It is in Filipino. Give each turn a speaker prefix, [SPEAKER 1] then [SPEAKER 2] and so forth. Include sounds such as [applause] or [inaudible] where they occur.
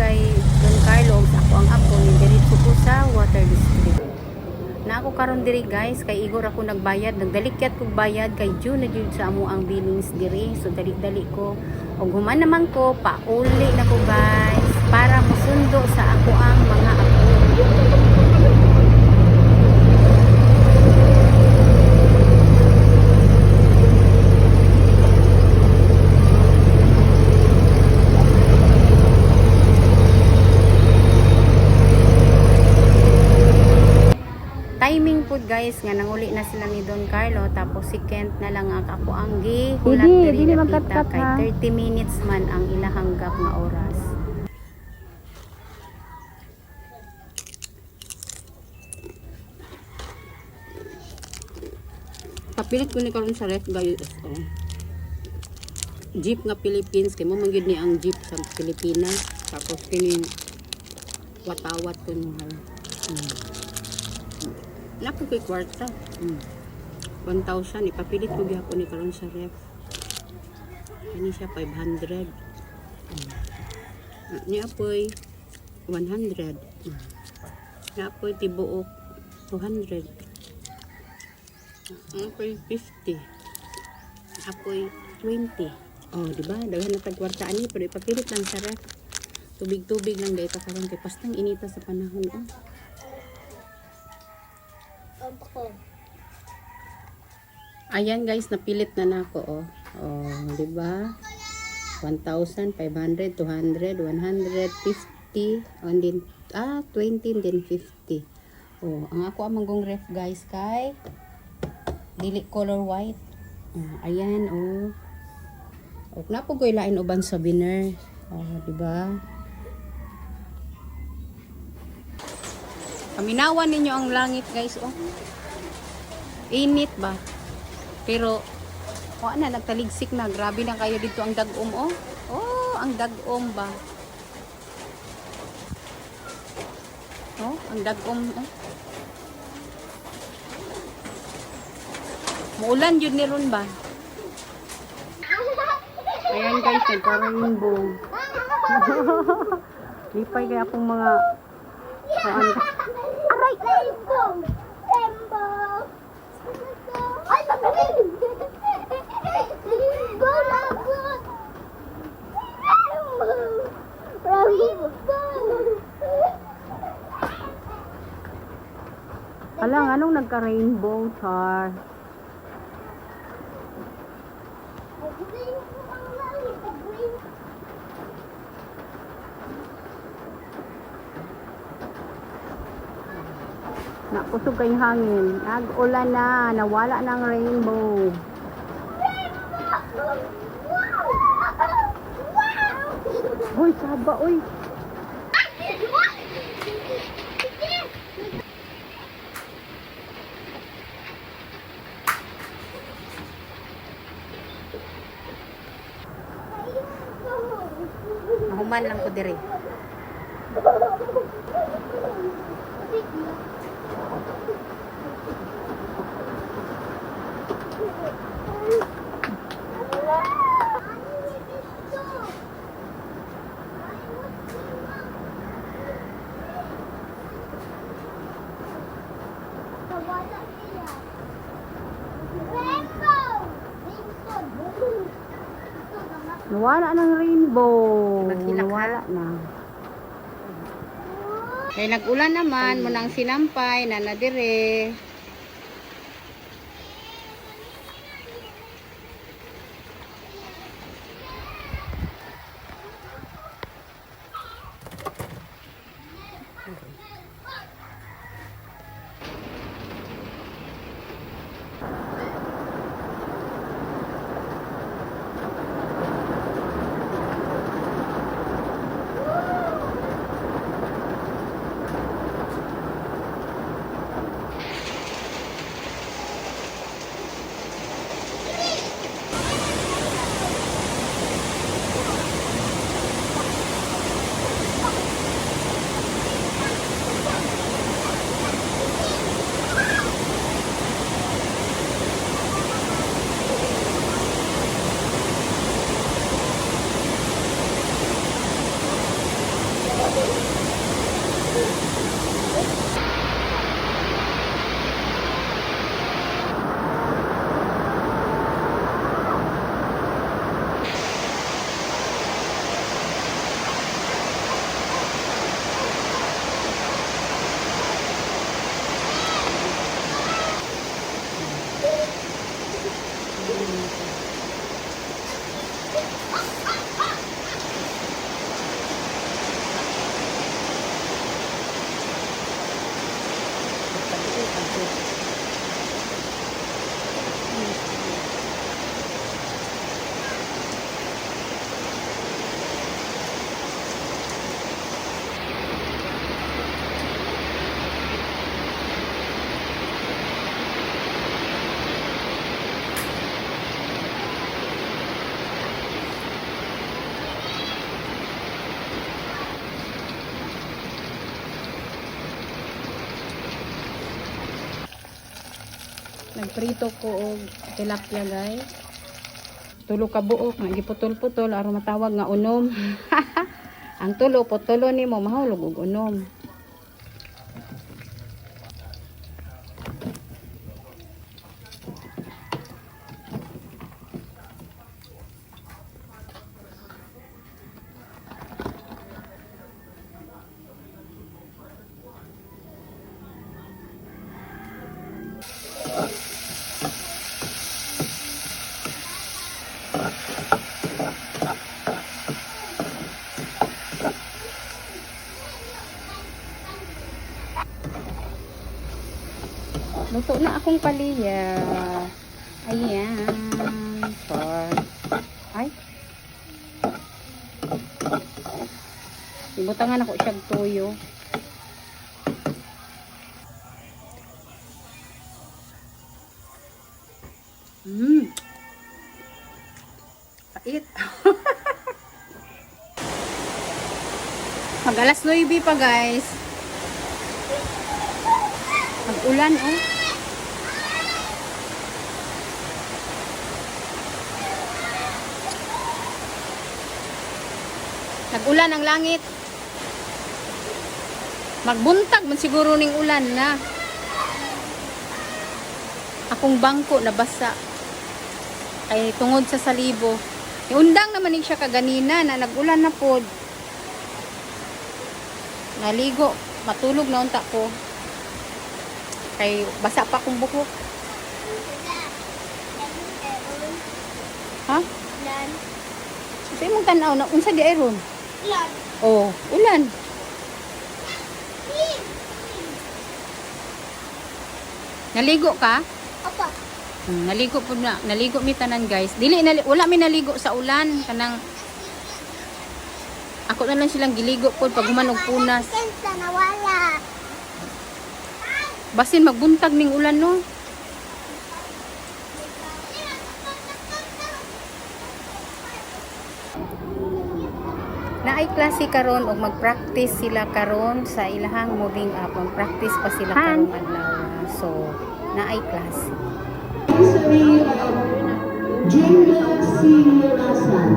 [SPEAKER 1] kay Don Carlos ako ang apo ni diretso ko sa water district. Na ako karon diri guys kay igor ako nagbayad nagdalikyat kog bayad kay June na jud sa amo ang billings diri. So dali-dali ko. Ug human naman ko pauli na ko guys para mosundo sa ako ang mga apo timing food guys nga nanguli na sila ni Don Carlo tapos si Kent na lang ang ako ang gi hulat diri
[SPEAKER 2] magkat-kat,
[SPEAKER 1] kay
[SPEAKER 2] ha?
[SPEAKER 1] 30 minutes man ang ilahang gap nga oras
[SPEAKER 3] Kapilit ko ni karon sa ref guys. Oh. Jeep nga Philippines kay mo man gyud ni ang jeep sa Pilipinas. Tapos kini watawat ko mo ha. Hmm. Napo ko'y kwarta. Hmm. 1,000 ipapilit ko gyapon ni karon sa ref. Kani siya 500. Hmm. Ah, Ni apoy 100. Hmm. Ni apoy tibuok 200. Apoy 50. Apoy 20. Oh, di ba? Daghan na tagkwarta ani pero ipapilit lang sa ref. Tubig-tubig lang dahil karon kay pastang inita sa panahon oh. Ayan guys, napilit na nako oh. Oh, di ba? 1,500, 200, 150, and then, ah, 20, then 50. Oh, ang ako ang manggong ref guys kay dili color white. Oh, ayan oh. Oh, napo ko ilain uban sa biner. Oh, di ba? Kaminawan ninyo ang langit guys oh. Init ba? Pero o na nagtaligsik na. Grabe na kayo dito ang dagom oh. Oh, ang dagom ba? Oh, ang dagom oh. Muulan yun ni ron ba? Ayan guys, nagka-rainbow. [laughs] Lipay kaya akong mga saan
[SPEAKER 2] Aray! Rainbow! Rainbow! Ay, magaling! Rainbow lagot! Rainbow! Rainbow!
[SPEAKER 1] Alang, anong nagka-rainbow, Char?
[SPEAKER 2] Rainbow ang langit, rainbow.
[SPEAKER 1] Nakusog kay hangin. Nag-ulan na. Nawala ng rainbow. Hoy, saba, oy. Nahuman lang ko dire. [laughs] Nawala ng rainbow. Nawala na. Kaya nag-ulan naman, mo nang sinampay, na
[SPEAKER 3] Nagprito ko og tilapia guys. Tulo ka buok nga giputol-putol aron matawag nga unom. [laughs] Ang tulo putulo nimo mahulog og unom. Luto na akong paliya. Ayan. For... Ay. Ibutangan ako siyang tuyo. Mmm. Pait. [laughs] Mag alas 9 pa guys. Mag-ulan oh. Nag-ulan ang langit. Magbuntag man siguro ning ulan na. Akong bangko nabasa. Kay tungod sa salibo. Iundang naman ni siya kaganina na nag-ulan na pod. Naligo, matulog na unta ko. Kay basa pa akong buhok. Ha?
[SPEAKER 2] Lan.
[SPEAKER 3] Sa imong tanaw na unsa di ayron?
[SPEAKER 2] Lan.
[SPEAKER 3] Oh, ulan. Naligo ka?
[SPEAKER 2] Apa?
[SPEAKER 3] Hmm, naligo po na. Naligo mi tanan guys. Dili nali, wala mi naligo sa ulan kanang Ako na lang silang giligo po pag humanog punas.
[SPEAKER 2] Nawala.
[SPEAKER 3] Basin magbuntag ning ulan no. Naay klase karon og mag-practice sila karon sa ilahang moving up. Mag-practice pa sila karong adlaw. So, naay klase.
[SPEAKER 4] Anniversary of Junior C. Rasan.